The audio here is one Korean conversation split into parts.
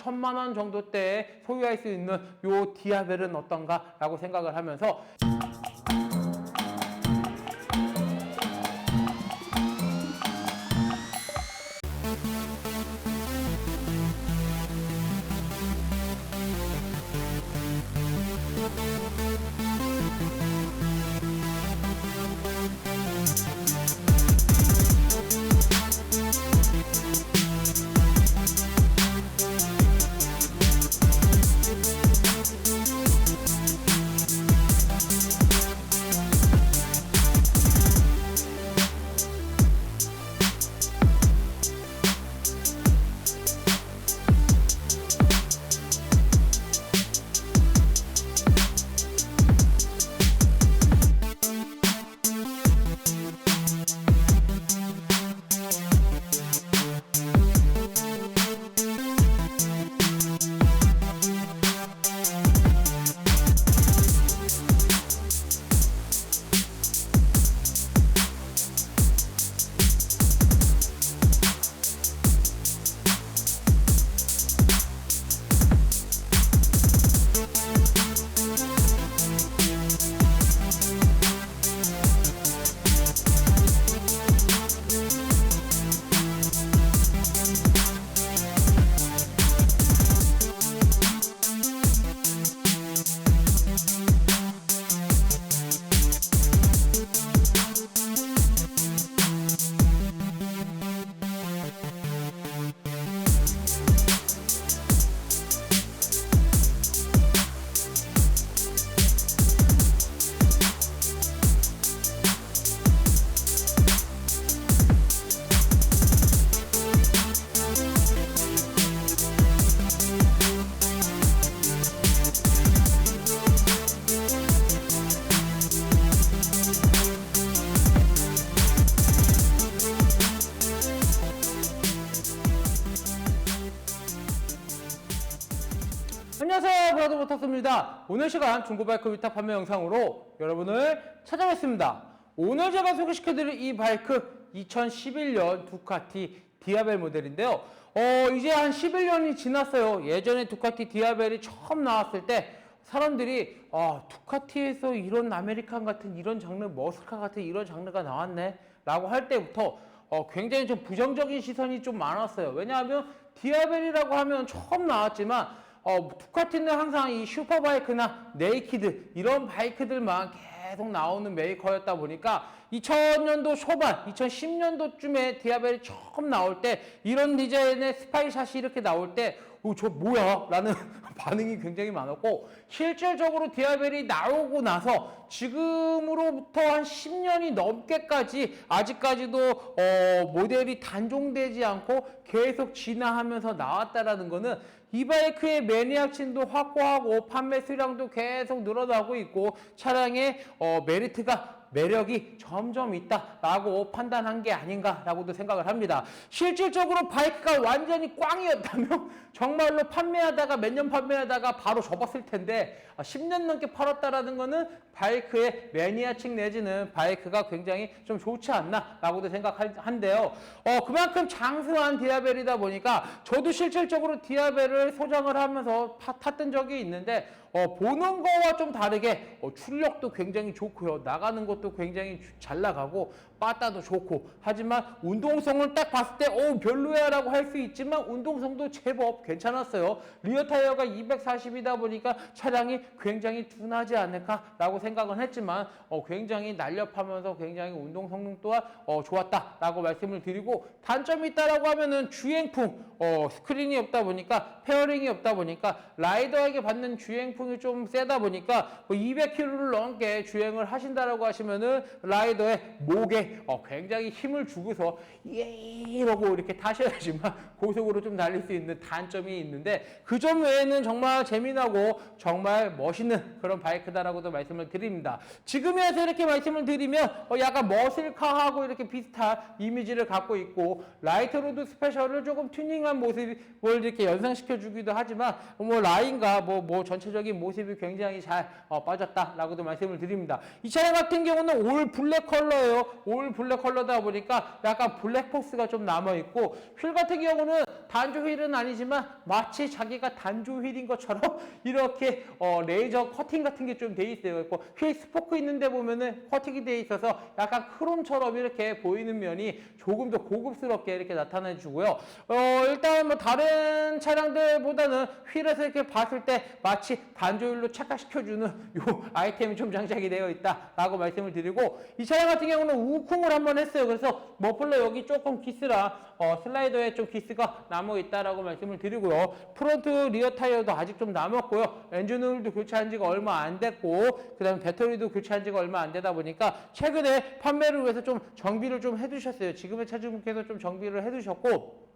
천만 원 정도 대 소유할 수 있는 요 디아벨은 어떤가라고 생각을 하면서 안녕하세요. 브라더 모터스입니다. 오늘 시간 중고바이크 위탁 판매 영상으로 여러분을 찾아뵙습니다. 오늘 제가 소개시켜드릴 이 바이크 2011년 두카티 디아벨 모델인데요. 어 이제 한 11년이 지났어요. 예전에 두카티 디아벨이 처음 나왔을 때 사람들이 아 두카티에서 이런 아메리칸 같은 이런 장르 머스카 같은 이런 장르가 나왔네 라고 할 때부터 어, 굉장히 좀 부정적인 시선이 좀 많았어요. 왜냐하면 디아벨이라고 하면 처음 나왔지만 어, 두카티는 항상 이 슈퍼바이크나 네이키드 이런 바이크들만 계속 나오는 메이커였다 보니까 2000년도 초반, 2010년도쯤에 디아벨이 처음 나올 때 이런 디자인의 스파이샷이 이렇게 나올 때 오, 저 뭐야? 라는 반응이 굉장히 많았고 실질적으로 디아벨이 나오고 나서 지금으로부터 한 10년이 넘게까지 아직까지도 어, 모델이 단종되지 않고 계속 진화하면서 나왔다라는 거는 이 바이크의 매니아층도 확고하고 판매 수량도 계속 늘어나고 있고 차량의 어, 메리트가 매력이 점점 있다라고 판단한 게 아닌가라고도 생각을 합니다. 실질적으로 바이크가 완전히 꽝이었다면 정말로 판매하다가 몇 년 판매하다가 바로 접었을 텐데 아, 10년 넘게 팔았다라는 거는 바이크의 매니아층 내지는 바이크가 굉장히 좀 좋지 않나라고도 생각한데요. 어, 그만큼 장수한 디아벨이다 보니까 저도 실질적으로 디아벨을 소장을 하면서 파- 탔던 적이 있는데 어, 보는 거와 좀 다르게 어, 출력도 굉장히 좋고요. 나가는 것도 굉장히 주- 잘 나가고 빠따도 좋고 하지만 운동성을 딱 봤을 때 어, 별로야 라고 할 수 있지만 운동성도 제법 괜찮았어요. 리어 타이어가 240이다 보니까 차량이 굉장히 둔하지 않을까라고 생각은 했지만 어, 굉장히 날렵하면서 굉장히 운동 성능 또한 어, 좋았다라고 말씀을 드리고 단점이 있다라고 하면은 주행풍 어, 스크린이 없다 보니까 페어링이 없다 보니까 라이더에게 받는 주행 풍이 좀 세다 보니까 뭐 200km를 넘게 주행을 하신다라고 하시면은 라이더의 목에 어, 굉장히 힘을 주고서 예 이러고 이렇게 타셔야지만 고속으로 좀 달릴 수 있는 단점이 있는데 그 점 외에는 정말 재미나고 정말 멋있는 그런 바이크다라고도 말씀을 드립니다. 지금에서 이렇게 말씀을 드리면 어, 약간 머슬카하고 이렇게 비슷한 이미지를 갖고 있고 라이트로드 스페셜을 조금 튜닝한 모습을 이렇게 연상시켜 주기도 하지만 뭐 라인과 뭐, 뭐 전체적인 모습이 굉장히 잘 어, 빠졌다라고도 말씀을 드립니다. 이 차량 같은 경우는 올 블랙 컬러예요. 올 블랙 컬러다 보니까 약간 블랙 포스가 좀 남아 있고 휠 같은 경우는 단조 휠은 아니지만 마치 자기가 단조 휠인 것처럼 이렇게 어, 레이저 커팅 같은 게 좀 돼 있어요. 그리고 휠 스포크 있는데 보면은 커팅이 돼 있어서 약간 크롬처럼 이렇게 보이는 면이 조금 더 고급스럽게 이렇게 나타내 주고요. 어, 일단 뭐 다른 차량들보다는 휠에서 이렇게 봤을 때 마치 단조율로 착각시켜주는 요 아이템이 좀 장착이 되어 있다라고 말씀을 드리고 이 차량 같은 경우는 우쿵을 한번 했어요. 그래서 머플러 여기 조금 기스라 어, 슬라이더에 좀 기스가 남아 있다라고 말씀을 드리고요. 프론트 리어 타이어도 아직 좀 남았고요. 엔진 오일도 교체한 지가 얼마 안 됐고 그다음에 배터리도 교체한 지가 얼마 안 되다 보니까 최근에 판매를 위해서 좀 정비를 좀 해두셨어요. 지금의 차주분께서 좀 정비를 해두셨고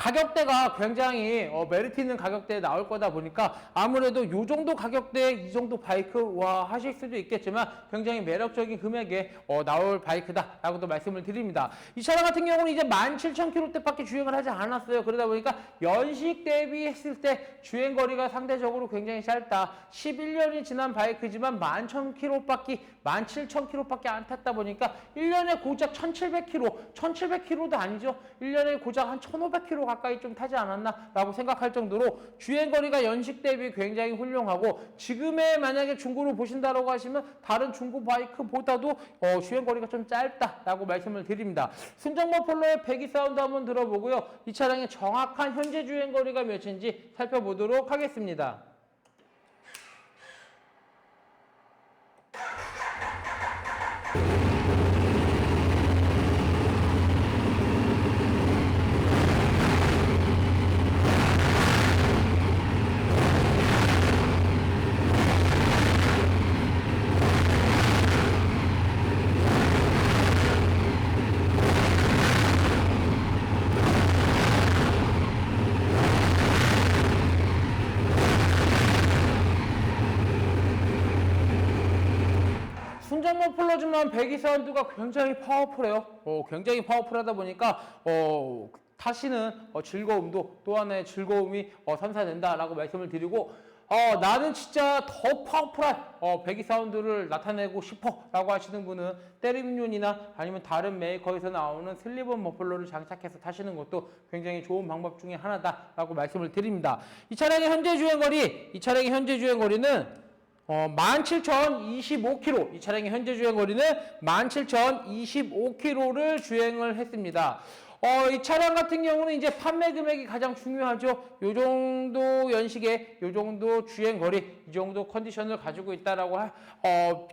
가격대가 굉장히 어, 메리트 있는 가격대에 나올 거다 보니까 아무래도 이 정도 가격대에 이 정도 바이크 와 하실 수도 있겠지만 굉장히 매력적인 금액에 어, 나올 바이크다라고도 말씀을 드립니다. 이 차량 같은 경우는 이제 17,000km대밖에 주행을 하지 않았어요. 그러다 보니까 연식 대비했을 때 주행 거리가 상대적으로 굉장히 짧다. 11년이 지난 바이크지만 11,000km밖에 17,000km밖에 안 탔다 보니까 1년에 고작 1,700km, 1,700km도 아니죠. 1년에 고작 한 1,500km 가까이 좀 타지 않았나 라고 생각할 정도로 주행 거리가 연식 대비 굉장히 훌륭하고 지금의 만약에 중고를 보신다라고 하시면 다른 중고 바이크보다도 어, 주행 거리가 좀 짧다라고 말씀을 드립니다. 순정모 폴로의 배기 사운드 한번 들어보고요. 이 차량의 정확한 현재 주행 거리가 몇인지 살펴보도록 하겠습니다. 순정모 플러지만 배기 사운드가 굉장히 파워풀해요. 어, 굉장히 파워풀하다 보니까 어, 타시는 어, 즐거움도 또 하나의 즐거움이 어, 선사된다라고 말씀을 드리고 어, 나는 진짜 더 파워풀한 어, 배기 사운드를 나타내고 싶어 라고 하시는 분은 때림륜이나 아니면 다른 메이커에서 나오는 슬리번 머플러를 장착해서 타시는 것도 굉장히 좋은 방법 중에 하나다 라고 말씀을 드립니다. 이 차량의 현재 주행거리, 이 차량의 현재 주행거리는 어, 17,025km. 이 차량의 현재 주행 거리는 17,025km를 주행을 했습니다. 어, 이 차량 같은 경우는 이제 판매 금액이 가장 중요하죠. 요 정도 연식에 요 정도 주행 거리, 이 정도 컨디션을 가지고 있다라고 하, 어,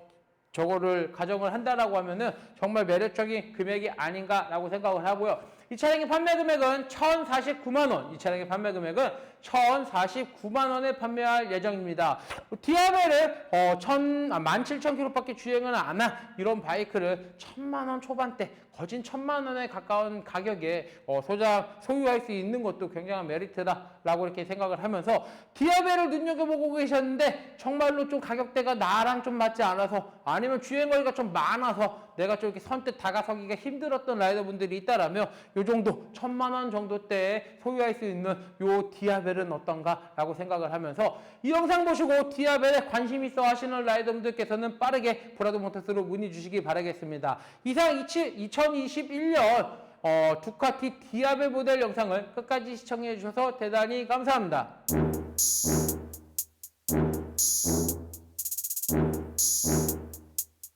저거를 가정을 한다라고 하면은 정말 매력적인 금액이 아닌가라고 생각을 하고요. 이 차량의 판매 금액은 1,049만 원. 이 차량의 판매 금액은 1,049만 원에 판매할 예정입니다. 디아벨을 어, 1,000, 아, 17,000km밖에 주행을 안 한 이런 바이크를 1,000만 원 초반대, 거진 1,000만 원에 가까운 가격에 어, 소장 소유할 수 있는 것도 굉장한 메리트다라고 이렇게 생각을 하면서 디아벨을 눈여겨보고 계셨는데 정말로 좀 가격대가 나랑 좀 맞지 않아서 아니면 주행 거리가 좀 많아서 내가 좀 이렇게 선뜻 다가서기가 힘들었던 라이더분들이 있다라면 요 정도 천만 원 정도대에 소유할 수 있는 요 디아벨 은 어떤가라고 생각을 하면서 이 영상 보시고 디아벨에 관심 있어 하시는 라이더분들께서는 빠르게 브라더 모터스로 문의 주시기 바라겠습니다. 이상 2021년 어, 두카티 디아벨 모델 영상을 끝까지 시청해 주셔서 대단히 감사합니다.